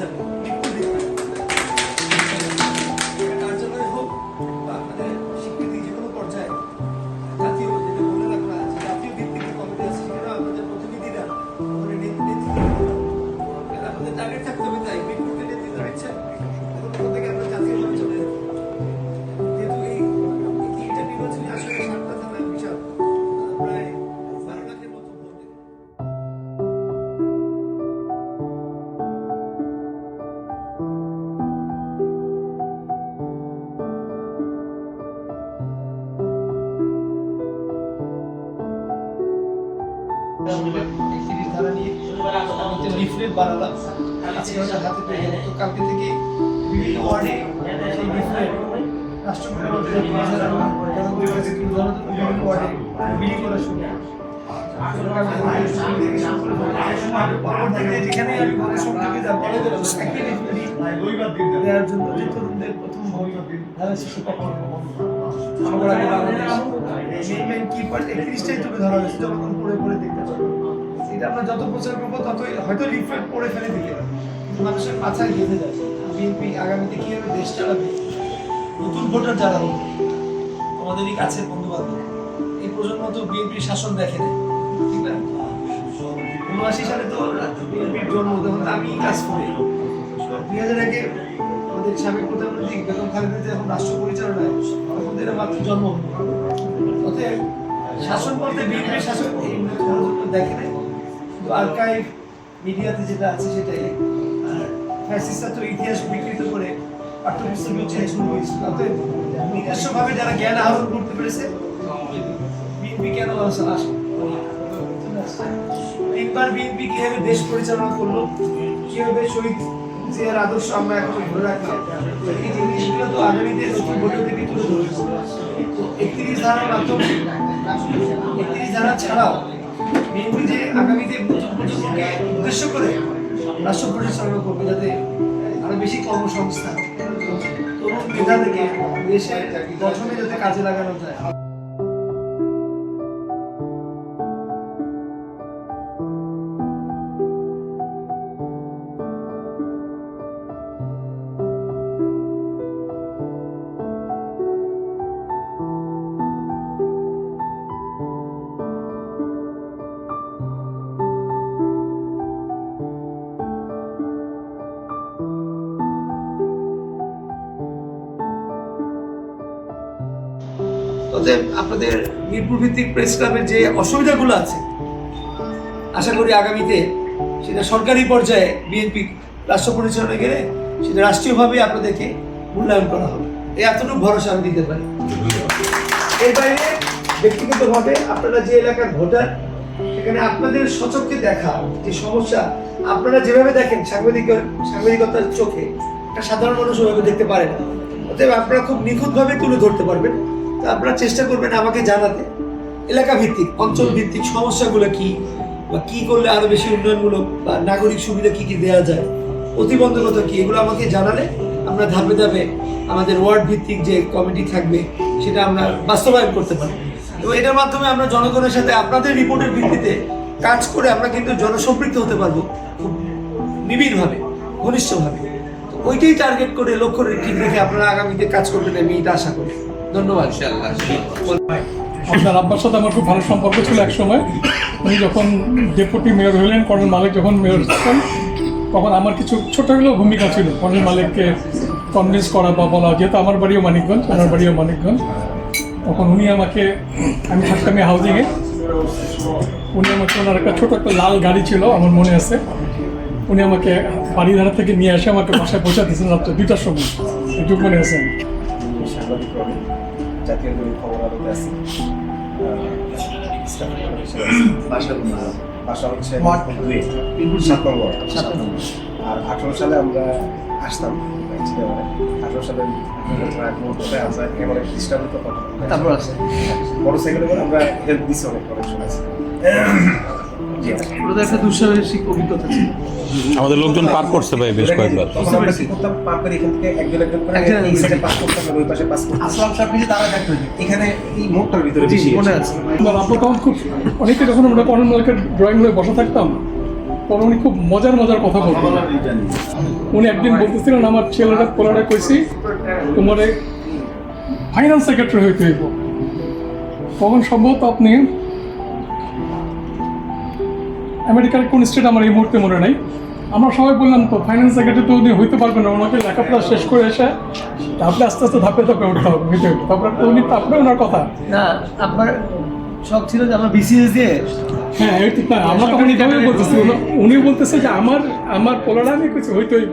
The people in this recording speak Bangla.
coisa boa. লিফলেট বানালাম আজকে আমাদের হাতে পেয়ে গেল। তো কালকে থেকে বিভিন্ন ওয়ার্ডে সেই লিফলেট জন্য বিভিন্ন দেওয়ার জন্য যে তরুণদের প্রথম শিশু পক্ষ আমার আগে বাংলাদেশ। একত্রিশটাই তুলে ধরা হয়েছে জনগণ পড়ে পড়ে দেখতে পাবে এটা আমরা যত প্রচার করব, ততই হয়তো লিফলেট পড়ে ফেলে কিন্তু মানুষের মাথায় গেঁথে যায়, বিএনপি আগামীতে কীভাবে দেশ চালাবে? নতুন ভোটার যারা হবে আমাদেরই কাছে বন্ধু বান্ধব এই প্রজন্ম তো বিএনপির শাসন দেখে না ঠিক না? উনআশি সালে তো বিএনপির জন্ম, তখন আমি কাজ করি। দুই হাজার একে আমাদের সাবেক প্রধানমন্ত্রী বেগম খালেদা যখন রাষ্ট্র পরিচালনায় এরা মাত্র জন্ম। অতএব শাসন বলতে বিএনপির শাসন এই দেখে কিন্তু আর্কাইভ মিডিয়াতে যেটা আছে সেটাই। আর ফ্যাসিস্টরা তো ইতিহাস বিকৃত করে পাঠ্যপুস্তক ছেড়ে শুরু হয়েছিল নিজস্বভাবে যারা জ্ঞান আহরণ করতে পেরেছে বিএনপি কেন আসে তিনবার বিএনপি কীভাবে দেশ পরিচালনা করল, কীভাবে শহীদ জিয়ার আদর্শ আমরা এখন ধরে রাখলাম এই জিনিসগুলো তো আগামীতে নতুন ভোটার থেকে তুলে তো একত্রিশ ধারার মাধ্যমে, একত্রিশ ধারা ছাড়াও যে আগামীতে প্রজন্মকে উদ্দেশ্য করে রাষ্ট্র পরিচালনা করবে যাতে আরও বেশি কর্মসংস্থান, তরুণ গঠনে যাতে কাজে লাগানো যায়। অতএব আপনাদের মিরপুর ভিত্তিক প্রেস ক্লাবের যে অসুবিধাগুলো আছে, আশা করি আগামীতে সেটা সরকারি পর্যায়ে বিএনপি রাষ্ট্র পরিচালনায় গেলে সেটা রাষ্ট্রীয়ভাবে আপনাদেরকে মূল্যায়ন করা হবে। এই এতটুকু ভরসা আমি দিতে পারি। এর বাইরে ব্যক্তিগতভাবে আপনারা যে এলাকার ভোটার, সেখানে আপনাদের সচক্ষে দেখা, যে সমস্যা, আপনারা যেভাবে দেখেন সাংবাদিক, সাংবাদিকতার চোখে, একটা সাধারণ মানুষ ওভাবে দেখতে পারে না। অতএব আপনারা খুব নিখুঁতভাবে তুলে ধরতে পারবেন। তো আপনারা চেষ্টা করবেন আমাকে জানাতে। এলাকা ভিত্তিক অঞ্চল ভিত্তিক সমস্যাগুলো কি? বা কি করলে আরও বেশি উন্নয়নমূলক বা নাগরিক সুবিধা কি কি দেওয়া যায়? প্রতিবন্ধকতা কি? এগুলো আমাকে জানালে আমরা ধাপে ধাপে আমাদের ওয়ার্ড ভিত্তিক যে কমিটি থাকবে সেটা আমরা বাস্তবায়ন করতে পারি এবং এটার মাধ্যমে আমরা জনগণের সাথে আপনাদের রিপোর্টের ভিত্তিতে কাজ করে আমরা কিন্তু জনসম্পৃক্ত হতে পারব খুব নিবিড়ভাবে ঘনিষ্ঠভাবে। তো ওইটাই টার্গেট করে লক্ষ্য ঠিক রেখে আপনারা আগামীতে কাজ করবেন আমি এটা আশা করি। ধন্যবাদ আপনার আব্বার সাথে আমার খুব ভালো সম্পর্ক ছিল এক সময় উনি যখন ডেপুটি মেয়র হলেন, কর্নেল মালিক যখন মেয়র ছিলেন তখন আমার কিছু ছোট ভূমিকা ছিল। কর্নেল মালিককে কনভিন্স করা বা বলা, যেহেতু আমার বাড়িও মানিকগঞ্জ ওনার বাড়িও মানিকগঞ্জ। তখন উনি আমাকে, আমি থাকতাম হাউজিংয়ে উনি আমাকে, ওনার একটা ছোট একটা লাল গাড়ি ছিল, আমার মনে আছে। উনি আমাকে বাড়িধারা থেকে নিয়ে এসে আমাকে বাসায় পৌঁছা দিয়েছেন রাত্রে দুইটার সময়। একটু মনে আছে সাংবাদিক রবি জাতীয় দৈনিক খবর আলোতে আছি। বাসা হচ্ছে সাত নম্বর আর আঠারো সালে আমরা আসতাম আঠারো সালে আমরা একেবারে খ্রিস্টান তো তারপর আছে মোটর সাইকেলে করে আমরা হেল্প দিচ্ছি অনেক অনেক সময় আছে ওদের একটা দুঃসাহসিক অভিজ্ঞতা ছিল। আমাদের লোকজন পার করছে ভাই বেশ কয়েকবার। এখান থেকে একজন একজন করে এই সাইডে পাস করতাম আর ওই পাশে পাস করতাম আসলাম সাহেব নিজে তারা দেখতে এখানে এই মোটটার ভিতরে বেশি মনে আছে। আমার তখন খুব অনেকে যখন আমরা কর্নেল মালিকের ড্রয়িং রুমে বসে থাকতাম তখন উনি খুব মজার মজার কথা বলতেন। উনি একদিন বলতেছিলেন আমার ছেলেরা পোলারে কইছি তোমার ফাইন্যান্স সেক্রেটারি হইতে হইব। তখন সম্ভবত আপনি আমেরিকার কোন স্টেট আমার এই মুহূর্তে মনে নেই। আমরা সবাই বললাম তো ফাইন্যান্স সেক্রেটারি তো উনি হইতে পারবেন না ওনাকে লেখাপড়া শেষ করে এসে তারপরে আস্তে আস্তে ধাপে ধাপে উঠতে হবে হইতে হবে তারপরে তো উনি তারপরে ওনার কথা। না আপনার শখ ছিল যে আমরা বিসিএস দিয়ে হ্যাঁ এই তো না, আমরা তখন এইভাবে বলতেছি উনি- উনি বলতেছে যে আমার আমার পোলারা আমি কিছু হইতে হইব